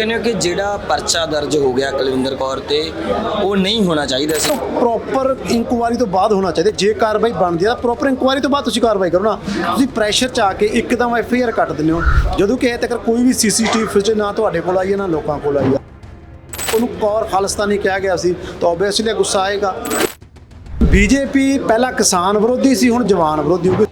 ਕਹਿੰਦੇ ਹੋ ਕਿ ਜਿਹੜਾ ਪਰਚਾ ਦਰਜ ਹੋ ਗਿਆ ਕੁਲਵਿੰਦਰ ਕੌਰ ਤੇ, ਉਹ ਨਹੀਂ ਹੋਣਾ ਚਾਹੀਦਾ ਸੀ। ਪ੍ਰੋਪਰ ਇਨਕੁਆਰੀ ਤੋਂ ਬਾਅਦ ਹੋਣਾ ਚਾਹੀਦਾ। ਜੇ ਕਾਰਵਾਈ ਬਣਦੀ ਆ ਪ੍ਰੋਪਰ ਇਨਕੁਆਰੀ ਤੋਂ ਬਾਅਦ ਤੁਸੀਂ ਕਾਰਵਾਈ ਕਰੋ ਨਾ। ਤੁਸੀਂ ਪ੍ਰੈਸ਼ਰ ਚ ਆ ਕੇ ਇੱਕਦਮ ਐਫ ਆਈ ਆਰ ਕੱਟ ਦਿੰਦੇ ਹੋ। ਜਦੋਂ ਕਿ ਇਹ ਤੱਕ ਕੋਈ ਵੀ ਸੀਸੀਟੀਵੀ ਫੁਟੇਜ ਨਾ ਤੁਹਾਡੇ ਕੋਲ ਆਈ ਹੈ, ਨਾ ਲੋਕਾਂ ਕੋਲ ਆਈ ਆ ਉਹਨੂੰ ਕੌਰ ਖਾਲਿਸਤਾਨੀ ਕਿਹਾ ਗਿਆ ਸੀ, ਤਾਂ ਆਬਵੀਅਸਲੀ ਗੁੱਸਾ ਆਏਗਾ। ਬੀਜੇਪੀ ਪਹਿਲਾਂ ਕਿਸਾਨ ਵਿਰੋਧੀ ਸੀ, ਹੁਣ ਜਵਾਨ ਵਿਰੋਧੀ ਹੋ ਗਈ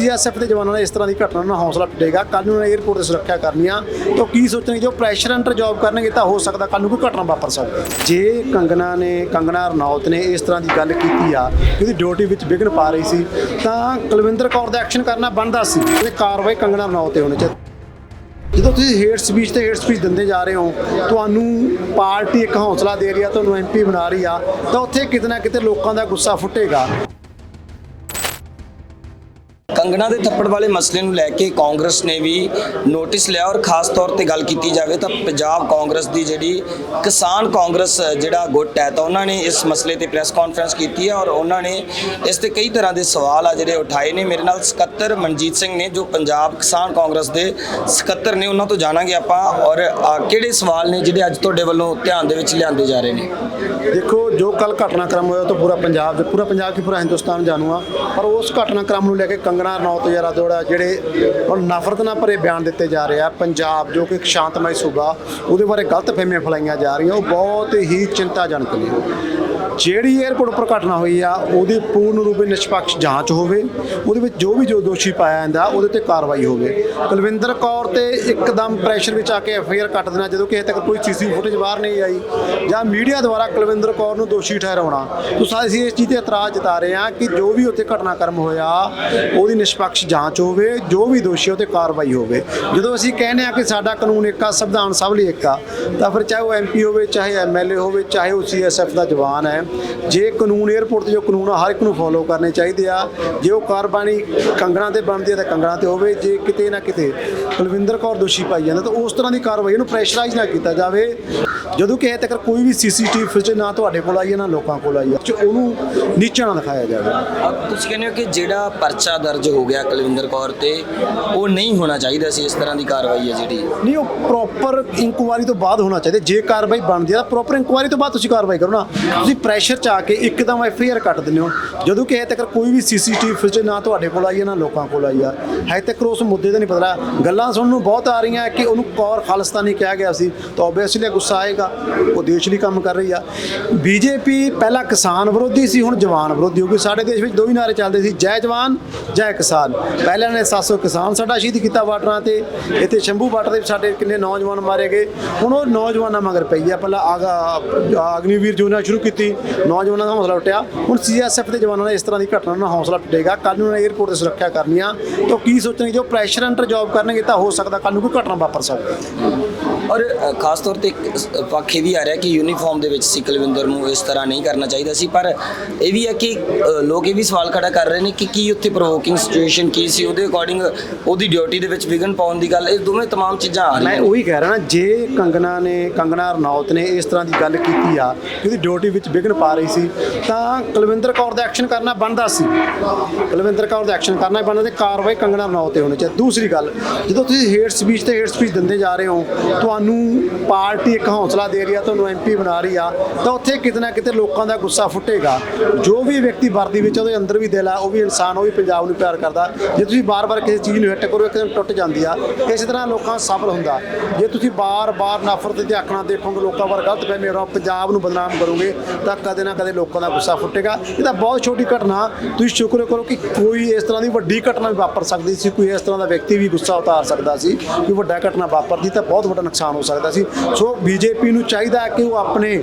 ਸੀਐਸਐਫ ਦੇ ਜਵਾਨਾਂ ਨੇ ਇਸ ਤਰ੍ਹਾਂ ਦੀ ਘਟਨਾ ਨਾਲ ਹੌਸਲਾ ਟੁੱਟੇਗਾ। ਕੱਲ ਨੂੰ 에어ਪੋਰਟ ਤੇ ਸੁਰੱਖਿਆ ਕਰਨੀ ਆ ਤਾਂ ਕੀ ਸੋਚਣਗੇ? ਜੋ ਪ੍ਰੈਸ਼ਰ ਅੰਡਰ ਜੌਬ ਕਰਨਗੇ ਤਾਂ ਹੋ ਸਕਦਾ ਕੱਲ ਨੂੰ ਕੋਈ ਘਟਨਾ ਵਾਪਰ ਸਕਦੀ ਜੇ ਕੰਗਨਾ ਨੇ, ਕੰਗਨਾ ਰਣੌਤ ਨੇ ਇਸ ਤਰ੍ਹਾਂ ਦੀ ਗੱਲ ਕੀਤੀ ਆ, ਕਿ ਉਹਦੀ ਡਿਊਟੀ ਵਿੱਚ ਵਿਘਨ ਪਾ ਰਹੀ ਸੀ, ਤਾਂ ਕੁਲਵਿੰਦਰ ਕੌਰ ਦਾ ਐਕਸ਼ਨ ਕਰਨਾ ਬਣਦਾ ਸੀ। ਇਹ ਕਾਰਵਾਈ ਕੰਗਨਾ ਰਣੌਤ ਤੇ ਹੋਣੀ ਚਾਹੀਦੀ। ਜਦੋਂ ਤੁਸੀਂ ਹੇਟ ਸਪੀਚ ਤੇ ਹੇਟ ਸਪੀਚ ਦਿੰਦੇ ਜਾ ਰਹੇ ਹੋ, ਤੁਹਾਨੂੰ ਪਾਰਟੀ ਇੱਕ ਹੌਸਲਾ ਦੇ ਰਹੀ ਆ, ਤੁਹਾਨੂੰ ਐਮਪੀ ਬਣਾ ਰਹੀ ਆ, ਤਾਂ ਉੱਥੇ ਕਿਤੇ ਨਾ ਕਿਤੇ ਲੋਕਾਂ ਦਾ ਗੁੱਸਾ ਫੁੱਟੇਗਾ। ਕੰਗਣਾ ਦੇ ਥੱਪੜ ਵਾਲੇ ਮਸਲੇ ਨੂੰ ਲੈ ਕੇ ਕਾਂਗਰਸ ਨੇ ਵੀ ਨੋਟਿਸ ਲਿਆ ਔਰ ਖਾਸ ਤੌਰ ਤੇ ਗੱਲ ਕੀਤੀ ਜਾਵੇ ਤਾਂ ਪੰਜਾਬ ਕਾਂਗਰਸ ਦੀ ਜਿਹੜੀ ਕਿਸਾਨ ਕਾਂਗਰਸ ਜਿਹੜਾ ਗੁੱਟ ਹੈ ਤਾਂ ਉਹਨਾਂ ਨੇ ਇਸ ਮਸਲੇ ਤੇ ਪ੍ਰੈਸ ਕਾਨਫਰੰਸ ਕੀਤੀ ਹੈ ਔਰ ਉਹਨਾਂ ਨੇ ਇਸ ਤੇ ਕਈ ਤਰ੍ਹਾਂ ਦੇ ਸਵਾਲ ਆ ਜਿਹੜੇ ਉਠਾਏ ਨੇ। ਮੇਰੇ ਨਾਲ ਸਕੱਤਰ ਮਨਜੀਤ ਸਿੰਘ ਨੇ ਜੋ ਪੰਜਾਬ ਕਿਸਾਨ ਕਾਂਗਰਸ ਦੇ ਸਕੱਤਰ ਨੇ, ਉਹਨਾਂ ਤੋਂ ਜਾਣਾਂਗੇ ਆਪਾਂ ਔਰ ਕਿਹੜੇ ਸਵਾਲ ਨੇ ਜਿਹੜੇ ਅੱਜ ਤੁਹਾਡੇ ਵੱਲੋਂ ਧਿਆਨ ਦੇ ਵਿੱਚ ਲਿਆਂਦੇ ਜਾ ਰਹੇ ਨੇ? ਦੇਖੋ, ਜੋ ਕੱਲ ਘਟਨਾਕ੍ਰਮ ਹੋਇਆ ਤਾਂ ਪੂਰਾ ਪੰਜਾਬ ਦੇ, ਪੂਰਾ ਪੰਜਾਬ ਕੀ ਪੂਰਾ ਹਿੰਦੁਸਤਾਨ ਜਾਣੂ ਆ। ਪਰ ਉਸ ਘਟਨਾਕ੍ਰਮ ਨੂੰ ਲੈ ਕੇ ਕੰਗਣਾ ਰਣੌਤ ਯਾਰਾ ਦੋੜਾ ਜਿਹੜੇ ਉਹ ਨਫ਼ਰਤ ਨਾਲ ਭਰੇ ਬਿਆਨ ਦਿੱਤੇ ਜਾ ਰਹੇ ਆ, ਪੰਜਾਬ ਜੋ ਕਿ ਇੱਕ ਸ਼ਾਂਤਮਈ ਸੂਬਾ, ਉਹਦੇ ਬਾਰੇ ਗਲਤ ਫਹਿਮੀਆਂ ਫੈਲਾਈਆਂ ਜਾ ਰਹੀਆਂ, ਉਹ ਬਹੁਤ ਹੀ ਚਿੰਤਾਜਨਕ ਨੇ। ਜਿਹੜੀ 에ਅਰਪੋਰਟ ਉੱਪਰ ਘਟਨਾ ਹੋਈ ਆ, ਉਹਦੀ ਪੂਰਨ ਰੂਪ ਵਿੱਚ ਨਿਸ਼ਪਕਸ਼ ਜਾਂਚ ਹੋਵੇ, ਉਹਦੇ ਵਿੱਚ ਜੋ ਵੀ ਜੋ ਦੋਸ਼ੀ ਪਾਇਆ ਜਾਂਦਾ, ਉਹਦੇ ਤੇ ਕਾਰਵਾਈ ਹੋਵੇ। ਕੁਲਵਿੰਦਰ ਕੌਰ ਤੇ ਇੱਕਦਮ ਪ੍ਰੈਸ਼ਰ ਵਿੱਚ ਆ ਕੇ ਐਫ ਆਈ ਆਰ ਕੱਟ ਦੇਣਾ, ਜਦੋਂ ਕਿ ਹਜੇ ਤੱਕ ਕੋਈ ਸੀਸੀ ਫੁਟੇਜ ਬਾਹਰ ਨਹੀਂ ਆਈ, ਜਾਂ ਮੀਡੀਆ ਦੁਆਰਾ ਕੁਲਵਿੰਦਰ ਕੌਰ ਨੂੰ ਦੋਸ਼ੀ ਠਹਿਰਾਉਣਾ ਤੁਸੀਂ ਅਸੀਂ ਇਸ ਚੀਜ਼ ਤੇ ਇਤਰਾਜ਼ ਜਤਾ ਰਹੇ ਹਾਂ ਕਿ ਜੋ ਵੀ ਉੱਥੇ ਘਟਨਾਕ੍ਰਮ ਹੋਇਆ, ਉਹਦੀ ਨਿਸ਼ਪਕਸ਼ ਜਾਂਚ ਹੋਵੇ, ਜੋ ਵੀ ਦੋਸ਼ੀ ਉਹ ਤੇ ਕਾਰਵਾਈ ਹੋਵੇ। ਜਦੋਂ ਅਸੀਂ ਕਹਿੰਦੇ ਆ ਕਿ ਸਾਡਾ ਕਾਨੂੰਨ ਇੱਕ ਆ, ਸੰਵਿਧਾਨ ਸਭ ਲਈ ਇੱਕ ਆ, ਤਾਂ ਫਿਰ ਚਾਹੇ ਉਹ ਐਮਪੀ ਹੋਵੇ, ਚਾਹੇ ਐਮਐਲਏ ਹੋਵੇ, ਚਾਹੇ ਉਹ ਸੀਐਸਐਫ ਦਾ ਜਵਾਨ ਹੈ ਜੇ ਕਾਨੂੰਨ 에ਅਰਪੋਰਟ ਤੇ ਜੋ ਕਾਨੂੰਨ ਆ, ਹਰ ਇੱਕ ਨੂੰ ਫੋਲੋ ਕਰਨੇ ਚਾਹੀਦੇ ਆ। ਜੇ ਉਹ ਕਾਰਬਾਨੀ ਕੰਗਣਾ ਤੇ ਬਣਦੀ ਆ ਤਾਂ ਕੰਗਣਾ ਤੇ ਹੋਵੇ, ਜੇ ਕਿਤੇ ਨਾ ਕਿਤੇ ਕੁਲਵਿੰਦਰ ਕੌਰ ਦੋਸ਼ੀ ਪਾਈ ਜਾਂਦਾ ਤਾਂ ਉਸ ਤਰ੍ਹਾਂ ਦੀ ਕਾਰਵਾਈ ਇਹਨੂੰ ਪ੍ਰੈਸ਼ਰਾਈਜ਼ ਨਾ ਕੀਤਾ ਜਾਵੇ। ਜਦੋਂ ਕਿ ਹਜੇ ਤੱਕ ਕੋਈ ਵੀ ਸੀਸੀਟੀਵੀ ਫੁਟੇਜ ਨਾ ਤੁਹਾਡੇ ਕੋਲ ਆਈ ਹੈ ਨਾ ਲੋਕਾਂ ਕੋਲ ਆਈ ਹੈ ਤੇ ਉਹਨੂੰ ਨੀਚਾ ਨਾ ਦਿਖਾਇਆ ਜਾਵੇ। ਤੁਸੀਂ ਕਹਿੰਦੇ ਹੋ ਕਿ ਜਿਹੜਾ ਪਰਚਾ ਦਰਜ ਹੋ ਗਿਆ ਕੁਲਵਿੰਦਰ ਕੌਰ ਤੇ ਉਹ ਨਹੀਂ ਹੋਣਾ ਚਾਹੀਦਾ ਸੀ ਇਸ ਤਰ੍ਹਾਂ ਦੀ ਕਾਰਵਾਈ ਹੈ ਜਿਹੜੀ? ਨਹੀਂ ਉਹ ਪ੍ਰੋਪਰ ਇਨਕੁਆਰੀ ਤੋਂ ਬਾਅਦ ਹੋਣਾ ਚਾਹੀਦਾ। ਜੇ ਕਾਰਵਾਈ ਬਣਦੀ ਆ ਪ੍ਰੋਪਰ ਇਨਕੁਆਰੀ ਤੋਂ ਬਾਅਦ ਤੁਸੀਂ ਕਾਰਵਾਈ ਕਰੋ ਨਾ। ਤੁਸੀਂ ਪ੍ਰੈਸ਼ਰ ਚ ਆ ਕੇ ਇੱਕਦਮ ਐਫ ਆਈ ਆਰ ਕੱਟ ਦਿੰਦੇ ਹੋ। ਜਦੋਂ ਕਿ ਹਜੇ ਤੱਕ ਕੋਈ ਵੀ ਸੀਸੀਟੀਵੀ ਫੁਟੇਜ ਨਾ ਤੁਹਾਡੇ ਕੋਲ ਆਈ ਹੈ ਨਾ ਲੋਕਾਂ ਕੋਲ ਆਈ ਆ ਹਜੇ ਤੱਕ ਉਸ ਮੁੱਦੇ ਤੇ ਨਹੀਂ ਪਤਾ ਗੱਲਾਂ ਸੁਣਨ ਨੂੰ ਬਹੁਤ ਆ ਰਹੀਆਂ ਕਿ ਉਹਨੂੰ ਕੌਰ ਖਾਲਿਸਤਾਨੀ ਕਿਹਾ ਗਿਆ ਸੀ ਤਾਂ ਆਬਵੀਅਸਲੀ ਗੁੱਸਾ ਆਏਗਾ। ਉਹ ਦੇਸ਼ ਲਈ ਕੰਮ ਕਰ ਰਹੀ ਆ। ਬੀਜੇਪੀ ਪਹਿਲਾਂ ਕਿਸਾਨ ਵਿਰੋਧੀ ਸੀ, ਹੁਣ ਜਵਾਨ ਵਿਰੋਧੀ ਹੋ ਗਈ। ਸਾਡੇ ਦੇਸ਼ ਵਿੱਚ ਦੋ ਹੀ ਨਾਰੇ ਚੱਲਦੇ ਸੀ, ਜੈ ਜਵਾਨ, ਜੈ ਕਿਸਾਨ। ਪਹਿਲਾਂ ਨੇ 700 ਕਿਸਾਨ ਸਾਡਾ ਸ਼ਹੀਦ ਕੀਤਾ ਬਾਰਡਰਾਂ ਤੇ। ਇੱਥੇ ਸ਼ੰਭੂ ਬਾਰਡਰ ਦੇ ਸਾਡੇ ਕਿੰਨੇ ਨੌਜਵਾਨ ਮਾਰੇ ਗਏ। ਹੁਣ ਉਹ ਨੌਜਵਾਨਾਂ ਮਗਰ ਪਈ ਆ। ਪਹਿਲਾਂ ਅਗਨੀਵੀਰ ਯੋਜਨਾ ਸ਼ੁਰੂ ਕੀਤੀ। ਨੌਜਵਾਨਾਂ ਦਾ ਹੌਸਲਾ ਉੱਟਿਆ ਹੁਣ ਸੀਐਸਐਫ ਦੇ ਜਵਾਨਾਂ ਨੇ ਇਸ ਤਰ੍ਹਾਂ ਦੀ ਘਟਨਾ ਨਾਲ ਹੌਸਲਾ ਟੁੱਟੇਗਾ। ਕੱਲ ਨੂੰ 에ਅਰਪੋਰਟ ਤੇ ਸੁਰੱਖਿਆ ਕਰਨੀ ਆ ਤਾਂ ਕੀ ਸੋਚਣਗੇ? ਜੋ ਪ੍ਰੈਸ਼ਰ ਅੰਡਰ ਜੌਬ ਕਰਨਗੇ ਤਾਂ ਹੋ ਸਕਦਾ ਕੱਲ ਨੂੰ ਕੋਈ ਘਟਨਾ ਵਾਪਰ ਸਕਦੀ ਹੈ ਔਰ ਅ, ਖਾਸ ਤੌਰ ਤੇ ਇੱਕ ਸ- ਪੱਖ ਇਹ ਵੀ ਆ ਰਿਹਾ ਕਿ ਯੂਨੀਫਾਰਮ ਦੇ ਵਿੱਚ ਸੀ ਕੁਲਵਿੰਦਰ ਨੂੰ ਇਸ ਤਰ੍ਹਾਂ ਨਹੀਂ ਕਰਨਾ ਚਾਹੀਦਾ ਸੀ ਪਰ ਇਹ ਵੀ ਹੈ ਕਿ ਅ, ਲੋਕ ਇਹ ਵੀ ਸਵਾਲ ਖੜਾ ਕਰ ਰਹੇ ਨੇ ਕਿ ਕੀ ਉੱਥੇ ਪ੍ਰੋਵੋਕਿੰਗ ਸਿਚੁਏਸ਼ਨ ਕੀ ਸੀ ਉਹਦੇ ਅਕੋਰਡਿੰਗ ਉਹਦੀ ਡਿਊਟੀ ਦੇ ਵਿੱਚ ਵਿਗਨ ਪਾਉਣ ਦੀ ਗੱਲ ਇਹ ਦੋਵੇਂ तमाम ਚੀਜ਼ਾਂ ਆ ਮੈਂ ਰਹੀਆਂ ਨੇ ਉਹੀ ਕਹਿ ਰਿਹਾ ਨਾ ਜੇ ਕੰਗਨਾ ਨੇ ਕੰਗਨਾ ਰਣੌਤ ਨੇ ਇਸ ਤਰ੍ਹਾਂ ਦੀ ਗੱਲ ਕੀਤੀ ਆ ਕਿ ਉਹਦੀ ਡਿਊਟੀ ਵਿੱਚ ਵਿਘਨ ਪਾ ਰਹੀ ਸੀ ਤਾਂ ਕੁਲਵਿੰਦਰ ਕੌਰ ਦਾ ਐਕਸ਼ਨ ਕਰਨਾ ਬਣਦਾ ਸੀ ਕੁਲਵਿੰਦਰ ਕੌਰ ਦਾ ਐਕਸ਼ਨ ਕਰਨਾ ਬਣਦਾ ਤੇ ਕਾਰਵਾਈ ਕੰਗਨਾ ਰਣੌਤ ਤੇ ਹੋਣੀ ਚਾਹੀਦੀ ਦੂਸਰੀ ਗੱਲ ਜਦੋਂ ਤੁਸੀਂ ਹੇਟ ਸਪੀਚ ਤੇ ਹੇਟ ਸਪੀਚ ਦਿੰਦੇ ਜਾ ਰਹੇ ਹੋ ਤੁਹਾਨੂੰ ਤੁਹਾਨੂੰ ਪਾਰਟੀ ਇੱਕ ਹੌਸਲਾ ਦੇ ਰਹੀ ਆ, ਤੁਹਾਨੂੰ ਐਮਪੀ ਬਣਾ ਰਹੀ ਆ, ਤਾਂ ਉੱਥੇ ਕਿਤੇ ਨਾ ਕਿਤੇ ਲੋਕਾਂ ਦਾ ਗੁੱਸਾ ਫੁੱਟੇਗਾ। ਜੋ ਵੀ ਵਿਅਕਤੀ ਵਰਦੀ ਵਿੱਚ ਉਹਦੇ ਅੰਦਰ ਵੀ ਦਿਲ ਆ, ਉਹ ਵੀ ਇਨਸਾਨ, ਉਹ ਵੀ ਪੰਜਾਬ ਨੂੰ ਪਿਆਰ ਕਰਦਾ। ਜੇ ਤੁਸੀਂ ਬਾਰ-ਬਾਰ ਕਿਸੇ ਚੀਜ਼ ਨੂੰ ਹਿੱਟ ਕਰੋ, ਇੱਕ ਦਿਨ ਟੁੱਟ ਜਾਂਦੀ ਆ। ਇਸੇ ਤਰ੍ਹਾਂ ਲੋਕਾਂ ਸਫਲ ਹੁੰਦਾ। ਜੇ ਤੁਸੀਂ ਬਾਰ-ਬਾਰ ਨਫ਼ਰਤ ਦੇ ਆਖਣਾ ਦੇਖੋਗੇ, ਲੋਕਾਂ ਬਾਰੇ ਗਲਤ ਫਹਿਮੀ ਰਹੋ ਪੰਜਾਬ ਨੂੰ ਬਦਨਾਮ ਕਰੋਗੇ, ਤਾਂ ਕਦੇ ਨਾ ਕਦੇ ਲੋਕਾਂ ਦਾ ਗੁੱਸਾ ਫੁੱਟੇਗਾ। ਇਹ ਤਾਂ ਬਹੁਤ ਛੋਟੀ ਘਟਨਾ, ਤੁਸੀਂ ਸ਼ੁਕਰ ਕਰੋ ਕਿ ਕੋਈ ਇਸ ਤਰ੍ਹਾਂ ਦੀ ਵੱਡੀ ਘਟਨਾ ਵੀ ਵਾਪਰ ਸਕਦੀ ਸੀ, ਕੋਈ ਇਸ ਤਰ੍ਹਾਂ ਦਾ ਵਿਅਕਤੀ ਵੀ ਗੁੱਸਾ ਉਤਾਰ ਸਕਦਾ ਸੀ ਕੋਈ ਵੱਡਾ ਘਟਨਾ ਵਾਪਰਦੀ, ਤਾਂ ਬਹੁਤ ਵੱਡਾ ਨੁਕਸਾਨ ਹੋ ਸਕਦਾ ਸੀ। ਸੋ ਬੀਜੇਪੀ ਨੂੰ ਚਾਹੀਦਾ ਹੈ ਕਿ ਉਹ ਆਪਣੇ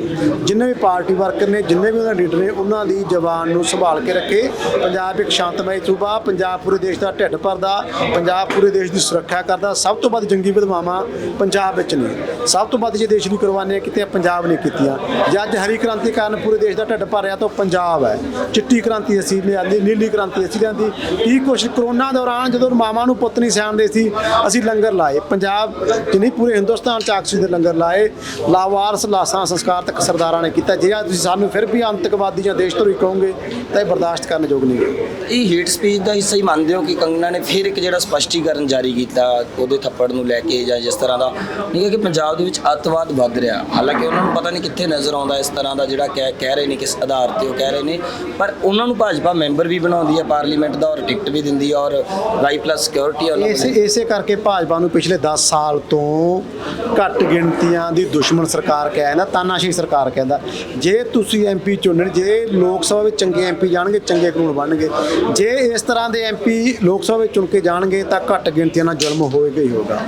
ਜਿੰਨੇ ਵੀ ਪਾਰਟੀ ਵਰਕਰ ਨੇ, ਜਿੰਨੇ ਵੀ ਉਹਨਾਂ ਦੇ ਲੀਡਰ ਨੇ, ਉਹਨਾਂ ਦੀ ਜ਼ਬਾਨ ਨੂੰ ਸੰਭਾਲ ਕੇ ਰੱਖੇ। ਪੰਜਾਬ ਇੱਕ ਸ਼ਾਂਤਮਈ ਸੂਬਾ, ਪੰਜਾਬ ਪੂਰੇ ਦੇਸ਼ ਦਾ ਢਿੱਡ ਭਰਦਾ, ਪੰਜਾਬ ਪੂਰੇ ਦੇਸ਼ ਦੀ ਸੁਰੱਖਿਆ ਕਰਦਾ। ਸਭ ਤੋਂ ਵੱਧ ਜੰਗੀ ਵਿਧਵਾਵਾਂ ਪੰਜਾਬ ਵਿੱਚ ਨੇ। ਸਭ ਤੋਂ ਵੱਧ ਜੇ ਦੇਸ਼ ਨੂੰ ਕੁਰਬਾਨੀਆਂ ਕੀਤੀਆਂ, ਪੰਜਾਬ ਨੇ ਕੀਤੀਆਂ। ਜੇ ਅੱਜ ਹਰੀ ਕ੍ਰਾਂਤੀ ਕਾਰਨ ਪੂਰੇ ਦੇਸ਼ ਦਾ ਢਿੱਡ ਭਰ ਰਿਹਾ ਤਾਂ ਉਹ ਪੰਜਾਬ ਹੈ। ਚਿੱਟੀ ਕ੍ਰਾਂਤੀ ਅਸੀਂ ਲਿਆਂਦੀ, ਨੀਲੀ ਕ੍ਰਾਂਤੀ ਅਸੀਂ ਲਿਆਂਦੀ। ਕੀ ਕੁਛ ਕਰੋਨਾ ਦੌਰਾਨ ਜਦੋਂ ਮਾਵਾਂ ਨੂੰ ਪੁੱਤ ਨਹੀਂ ਸਿਆਣਦੇ ਸੀ, ਅਸੀਂ ਲੰਗਰ ਲਾਏ। ਪੰਜਾਬ ਚ ਨਹੀਂ ਪੂਰੇ ਹਿੰਦੁਸਤਾਨ ਚ ਆਕਸੀ ਦੇ ਲੰਗਰ ਲਾਏ। ਲਾਵਾਰਸ ਲਾਸਾਂ ਸੰਸਕਾਰ ਤੱਕ ਸਰਦਾਰਾਂ ਨੇ ਕੀਤਾ। ਜੇ ਤੁਸੀਂ ਸਾਨੂੰ ਫਿਰ ਵੀ ਅੰਤਕਵਾਦੀ ਜਾਂ ਦੇਸ਼ ਧਰੋਹੀ ਕਹੋਗੇ ਤਾਂ ਇਹ ਬਰਦਾਸ਼ਤ ਕਰਨ ਯੋਗ ਨਹੀਂ ਇਹ ਹੇਟ ਸਪੀਚ ਦਾ ਹਿੱਸਾ ਹੀ ਮੰਨਦੇ ਹੋ ਕਿ ਕੰਗਨਾ ਨੇ ਫਿਰ ਇੱਕ ਜਿਹੜਾ ਸਪਸ਼ਟੀਕਰਨ ਜਾਰੀ ਕੀਤਾ ਉਹਦੇ ਥੱਪੜ ਨੂੰ ਲੈ ਕੇ ਜਾਂ ਜਿਸ ਤਰ੍ਹਾਂ ਦਾ। ਨਹੀਂ ਕਿ ਪੰਜਾਬ ਦੇ ਵਿੱਚ ਅੱਤਵਾਦ ਵੱਧ ਰਿਹਾ। ਹਾਲਾਂਕਿ ਉਹਨਾਂ ਨੂੰ ਪਤਾ ਨਹੀਂ ਕਿੱਥੇ ਨਜ਼ਰ ਆਉਂਦਾ ਇਸ ਤਰ੍ਹਾਂ ਦਾ ਜਿਹੜਾ ਕਹਿ ਕਹਿ ਰਹੇ ਨੇ ਕਿਸ ਆਧਾਰ ਤੇ ਉਹ ਕਹਿ ਰਹੇ ਨੇ। ਪਰ ਉਹਨਾਂ ਨੂੰ ਭਾਜਪਾ ਮੈਂਬਰ ਵੀ ਬਣਾਉਂਦੀ ਹੈ ਪਾਰਲੀਮੈਂਟ ਦਾ ਔਰ ਟਿਕਟ ਵੀ ਦਿੰਦੀ ਹੈ ਔਰ ਵਾਈ ਪਲੱਸ ਸਿਕਿਉਰਿਟੀ ਉਹਨਾਂ ਇਸੇ ਇਸੇ ਕਰਕੇ ਭਾਜਪਾ ਨੂੰ ਪਿਛਲੇ 10 ਸਾਲ ਤੋਂ ਘੱਟ ਗਿਣਤੀਆਂ ਦੀ ਦੁਸ਼ਮਣ ਸਰਕਾਰ ਕਿਹਾ ਜਾਂਦਾ ਤਾਨਾਸ਼ਾਹੀ ਸਰਕਾਰ ਕਹਿੰਦਾ। ਜੇ ਤੁਸੀਂ ਐਮਪੀ ਚੁਣਨ, ਜੇ ਲੋਕ ਸਭਾ ਵਿੱਚ ਚੰਗੇ ਐਮਪੀ ਜਾਣਗੇ, ਚੰਗੇ ਕਾਨੂੰਨ ਬਣਨਗੇ। ਜੇ ਇਸ ਤਰ੍ਹਾਂ ਦੇ ਐਮਪੀ ਲੋਕ ਸਭਾ ਵਿੱਚ ਚੁਣ ਕੇ ਜਾਣਗੇ, ਤਾਂ ਘੱਟ ਗਿਣਤੀਆਂ ਨਾਲ ਜ਼ੁਲਮ ਹੋਏਗਾ ਹੀ ਹੋਗਾ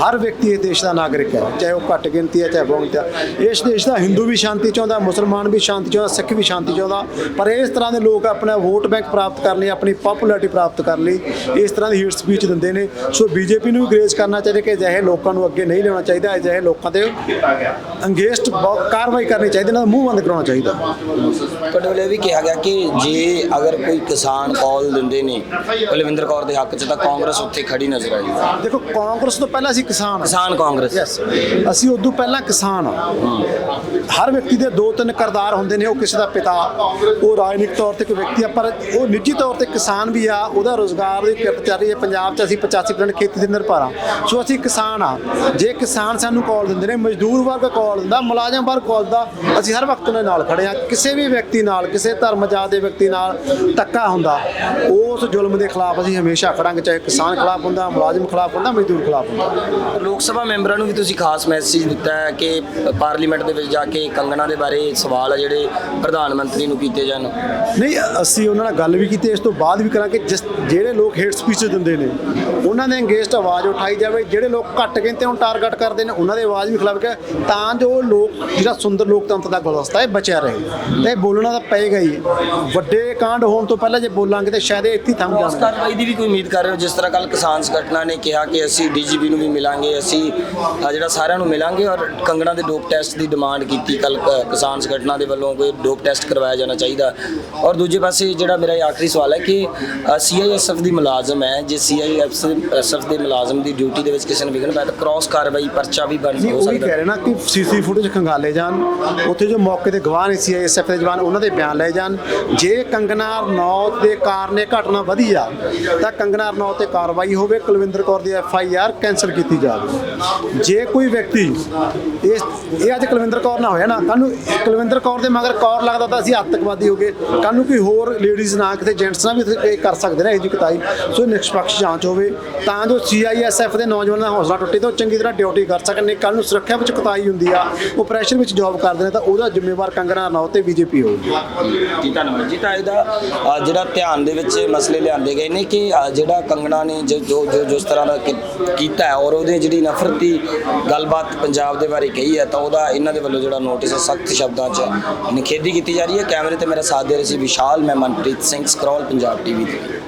ਹਰ ਵਿਅਕਤੀ ਇਸ ਦੇਸ਼ ਦਾ ਨਾਗਰਿਕ ਹੈ, ਚਾਹੇ ਉਹ ਘੱਟ ਗਿਣਤੀ ਹੈ, ਚਾਹੇ ਬਹੁਤ ਹੈ ਇਸ ਦੇਸ਼ ਦਾ ਹਿੰਦੂ ਵੀ ਸ਼ਾਂਤੀ ਚਾਹੁੰਦਾ, ਮੁਸਲਮਾਨ ਵੀ ਸ਼ਾਂਤੀ ਚਾਹੁੰਦਾ, ਸਿੱਖ ਵੀ ਸ਼ਾਂਤੀ ਚਾਹੁੰਦਾ। ਪਰ ਇਸ ਤਰ੍ਹਾਂ ਦੇ ਲੋਕ ਆਪਣਾ ਵੋਟ ਬੈਂਕ ਪ੍ਰਾਪਤ ਕਰਨ ਲਈ, ਆਪਣੀ ਪਪੂਲੈਰਿਟੀ ਪ੍ਰਾਪਤ ਕਰਨ ਲਈ ਇਸ ਤਰ੍ਹਾਂ ਦੀ ਹੀਟ ਸਪੀਚ ਦਿੰਦੇ ਨੇ। ਸੋ ਬੀਜੇਪੀ ਨੂੰ ਵੀ ਗ੍ਰੇਜ਼ ਕਰਨਾ ਚਾਹੀਦਾ ਕਿ ਅਜਿਹੇ ਲੋਕਾਂ ਨੂੰ ਅੱਗੇ ਨਹੀਂ ਲੈਣਾ ਚਾਹੀਦਾ। ਅਜਿਹੇ ਲੋਕਾਂ ਤੇ ਅੰਗੇਸਟ ਕਾਰਵਾਈ ਕਰਨੀ ਚਾਹੀਦੀ ਦਾ ਮੂੰਹ ਬੰਦ ਕਰਾਉਣਾ ਚਾਹੀਦਾ। ਤੁਹਾਡੇ ਵੱਲੋਂ ਇਹ ਵੀ ਕਿਹਾ ਗਿਆ ਕਿ ਜੇ ਅਗਰ ਕੋਈ ਕਿਸਾਨ ਕਾਲ ਦਿੰਦੇ ਨੇ ਕੁਲਵਿੰਦਰ ਕੌਰ ਦੇ ਹੱਕ 'ਚ ਤਾਂ ਕਾਂਗਰਸ ਉੱਥੇ ਖੜੀ ਨਜ਼ਰ ਆਈ ਦੇਖੋ ਕਾਂਗਰਸ ਤੋਂ ਪਹਿਲਾਂ ਅਸੀਂ ਕਿਸਾਨ ਕਿਸਾਨ ਕਾਂਗਰਸ। ਯੈਸ ਅਸੀਂ ਉਦੋਂ ਪਹਿਲਾਂ ਕਿਸਾਨ ਹਰ ਵਿਅਕਤੀ ਦੇ ਦੋ ਤਿੰਨ ਕਰਦਾਰ ਹੁੰਦੇ ਨੇ ਉਹ ਕਿਸੇ ਦਾ ਪਿਤਾ ਉਹ ਰਾਜਨੀਤਿਕ ਤੌਰ ਤੇ ਕੋਈ ਵਿਅਕਤੀ ਆ ਪਰ ਉਹ ਨਿੱਜੀ ਤੌਰ ਤੇ ਕਿਸਾਨ ਵੀ ਆ ਉਹਦਾ ਰੋਜ਼ਗਾਰ ਦੀ ਕਿਰਤ ਚੱਲ ਰਹੀ ਹੈ। ਪੰਜਾਬ 'ਚ ਅਸੀਂ 85% ਖੇਤੀ ਤੇ ਨਿਰਭਰ ਆ ਸੋ ਅਸੀਂ ਕਿਸਾਨ ਆ ਜੇ ਕਿਸਾਨ ਸਾਨੂੰ ਕਾਲ ਦਿੰਦੇ ਨੇ ਮਜ਼ਦੂਰ ਵਰਗ ਕਾਲ ਦਿੰਦਾ ਮੁਲਾਜ਼ਮ ਵਰਗ ਕਾਲ ਦਾ ਅਸੀਂ ਹਰ ਵਕਤ ਉਹਨਾਂ ਨਾਲ ਖੜੇ ਆ ਕਿਸੇ ਵੀ ਵਿਅਕਤੀ ਨਾਲ ਕਿਸੇ ਧਰਮ ਜਾਤ ਦੇ ਵਿਅਕਤੀ ਨਾਲ ਧੱਕਾ ਹੁੰਦਾ ਉਸ ਜ਼ੁਲਮ ਦੇ ਖਿਲਾਫ ਅਸੀਂ ਹਮੇਸ਼ਾ ਖੜਾਂਗੇ ਚਾਹੇ ਕਿਸਾਨ ਖਿਲਾਫ ਹੁੰਦਾ ਮੁਲਾਜ਼ਮ ਖਿਲਾਫ ਹੁੰਦਾ ਮਜ਼ਦੂਰ ਖਿਲਾਫ ਹੁੰਦਾ। ਲੋਕ ਸਭਾ ਮੈਂਬਰਾਂ ਨੂੰ ਵੀ ਤੁਸੀਂ ਖਾਸ ਮੈਸੇਜ ਦਿੱਤਾ ਹੈ ਕਿ ਪਾਰਲੀਮੈਂਟ ਦੇ ਵਿੱਚ ਜਾ ਕੇ ਕੰਗਣਾ ਦੇ ਬਾਰੇ ਸਵਾਲ ਆ ਜਿਹੜੇ ਪ੍ਰਧਾਨ ਮੰਤਰੀ ਨੂੰ ਕੀਤੇ ਜਾਣ। ਨਹੀਂ ਅਸੀਂ ਉਹਨਾਂ ਨਾਲ ਗੱਲ ਵੀ ਕੀਤੀ ਇਸ ਤੋਂ ਬਾਅਦ ਵੀ ਕਰਾਂਗੇ ਜਿਸ ਜਿਹੜੇ ਲੋਕ ਹੇਟ ਸਪੀਚ ਦਿੰਦੇ ਨੇ ਉਹਨਾਂ ਦੇ ਅੰਗੇਸਟ ਆਵਾਜ਼ ਉਠਾਈ ਜਾਵੇ ਜਿਹੜੇ ਲੋਕ ਘੱਟ ਗਿਣਤੀ ਨੂੰ ਟਾਰਗੇਟ ਕਰਦੇ ਨੇ ਉਹਨਾਂ ਦੀ ਆਵਾਜ਼ ਵੀ ਖਿਲਾਫ ਕੇ ਤਾਂ ਜੋ ਲੋਕ ਜਿਹੜਾ ਸੁੰਦਰ ਲੋਕਤੰਤਰ ਦਾ ਗੁਲਦਸਤਾ ਹੈ ਬਚਿਆ ਰਹੇ। ਤੇ ਬੋਲਣਾ ਤਾਂ ਪਏਗਾ ਹੀ। ਵੱਡੇ ਕਾਂਡ ਹੋਣ ਤੋਂ ਪਹਿਲਾਂ ਜੇ ਬੋਲਾਂਗੇ ਤੇ ਸ਼ਾਇਦ ਇੱਥੇ ਹੀ ਥੰਮ ਜਾਣਗੇ ਕਾਰਵਾਈ ਦੀ ਵੀ ਕੋਈ ਉਮੀਦ ਕਰ ਰਹੇ ਹੋ? ਜਿਸ ਤਰ੍ਹਾਂ ਕੱਲ ਕਿਸਾਨ ਸੰਗਠਨਾਂ ਨੇ ਕਿਹਾ ਕਿ ਅਸੀਂ ਡੀਜੀਪੀ ਨੂੰ ਵੀ ਮਿਲਾਂਗੇ ਅਸੀਂ ਜਿਹੜਾ ਸਾਰਿਆਂ ਨੂੰ ਮਿਲਾਂਗੇ ਔਰ ਕੰਗਣਾ ਦੇ ਡੋਪ ਟੈਸਟ ਦੀ ਡਿਮਾਂਡ ਕੀਤੀ। ਕੱਲ ਕਿਸਾਨ ਸੰਗਠਨਾਂ ਦੇ ਵੱਲੋਂ ਕੋਈ ਡੋਪ ਟੈਸਟ ਕਰਵਾਇਆ ਜਾਣਾ ਚਾਹੀਦਾ। ਔਰ ਦੂਜੇ ਪਾਸੇ ਜਿਹੜਾ ਮੇਰਾ ਆਖਰੀ ਸਵਾਲ ਹੈ ਕਿ ਸੀਆਈਐਸਐਫ ਦੀ ਮੁਲਾਜ਼ਮ ਹੈ। ਜੇ ਸੀਆਈਐਸਐਫ ਦੇ ਮੁਲਾਜ਼ਮ ਦੀ ਡਿਊਟੀ ਦੇ ਵਿੱਚ ਕਿਸੇ ਨੂੰ ਵਿਘਨ ਪਿਆ ਤਾਂ ਕ੍ਰਾਸ ਕਾਰਵਾਈ ਪਰਚਾ ਵੀ ਬਣ ਨਹੀਂ ਹੋ ਉਹੀ ਸਕਦਾ। ਕਹਿ ਰਹੇ ਨਾ ਕਿ ਸੀਸੀ ਫੁਟੇਜ ਖੰਗਾਲੇ ਜਾਣ। ਉੱਥੇ ਜੋ ਮੌਕੇ ਤੇ ਗਵਾਹ ਨੇ ਸੀਆਈਐਸਐਫ ਦੇ ਜਵਾਨ ਉਹਨਾਂ ਦੇ ਬਿਆਨ ਲਏ ਜਾਣ। ਜੇ ਕੰਗਨਾ ਰਣੌਤ ਦੇ ਕਾਰਨ ਇਹ ਘਟਨਾ ਵਧੀ ਆ ਤਾਂ ਕੰਗਨਾ ਰਣੌਤ ਤੇ ਕਾਰਵਾਈ ਹੋਵੇ ਕੁਲਵਿੰਦਰ ਕੌਰ ਦੀ ਐਫ ਆਈ ਆਰ ਕੈਂਸਲ ਕੀਤੀ ਜਾਵੇ। ਜੇ ਕੋਈ ਵਿਅਕਤੀ ਇਹ ਇਹ ਅੱਜ ਕੁਲਵਿੰਦਰ ਕੌਰ ਨਾ ਹੋਇਆ ਨਾ ਕੱਲ ਨੂੰ ਕੁਲਵਿੰਦਰ ਕੌਰ ਦੇ ਮਗਰ ਕੌਰ ਲੱਗਦਾ ਤਾਂ ਅਸੀਂ ਆਤੰਕਵਾਦੀ ਹੋ ਗਏ। ਕੱਲ ਨੂੰ ਕੋਈ ਹੋਰ ਲੇਡੀਜ਼ ਨਾ ਕਿਤੇ ਜੈਂਟਸ ਨਾਲ ਵੀ ਇਹ ਕਰ ਸਕਦੇ ਨੇ ਇਹ ਜੀ ਕਤਾਈ। ਸੋ ਨਿਸ਼ਪਕਸ਼ ਜਾਂਚ ਹੋਵੇ ਤਾਂ ਜੋ ਸੀਆਈਐਸਐਫ ਦੇ ਨੌਜਵਾਨਾਂ ਦਾ ਹੌਸਲਾ ਟੁੱਟੇ ਤਾਂ ਉਹ ਚੰਗੀ ਤਰ੍ਹਾਂ ਡਿਊਟੀ ਕਰ ਸਕਣ ਨਹੀਂ ਕੱਲ ਨੂੰ ਸੁਰੱਖਿਆ ਵਿੱਚ ਕਤਾਈ ਹੁੰਦੀ ਆ। ਉਹ ਪ੍ਰੈਸ਼ਰ ਵਿੱਚ ਜੌਬ ਕਰਦੇ ਨੇ ਤਾਂ ਉਹਦਾ ਜ਼ਿੰਮੇਵਾਰ ਕੰਗਨਾ ਰਣੌਤ ਤੇ ਬੀਜੇਪੀ ਹੋਊਗੀ। ਜੀ ਧੰਨਵਾਦ ਜੀ। ਤਾਂ ਇਹਦਾ ਅ, ਜਿਹੜਾ ਧਿਆਨ ਦੇ ਵਿੱਚ ਮਸਲੇ ਲਿਆਂਦੇ ਗਏ ਨੇ ਕਿ ਅ, ਜਿਹੜਾ ਕੰਗਣਾ ਨੇ ਜੋ ਜੋ ਜੋ ਜਿਸ ਤਰ੍ਹਾਂ ਦਾ ਕੀ- ਕੀਤਾ ਹੈ ਔਰ ਉਹਦੇ ਜਿਹੜੀ ਨਫ਼ਰਤ ਦੀ ਗੱਲਬਾਤ ਪੰਜਾਬ ਦੇ ਬਾਰੇ ਕਹੀ ਹੈ ਤਾਂ ਉਹਦਾ ਇਹਨਾਂ ਦੇ ਵੱਲੋਂ ਜਿਹੜਾ ਨੋਟਿਸ ਹੈ ਸਖਤ ਸ਼ਬਦਾਂ 'ਚ ਨਿਖੇਧੀ ਕੀਤੀ ਜਾ ਰਹੀ ਹੈ। ਕੈਮਰੇ ਤੇ ਮੇਰਾ ਸਾਥ ਦੇ ਰਹੇ ਸੀ ਵਿਸ਼ਾਲ ਮੈਂ ਮਨਪ੍ਰੀਤ ਸਿੰਘ ਸਕਰੋਲ ਪੰਜਾਬ ਟੀਵੀ ਤੇ।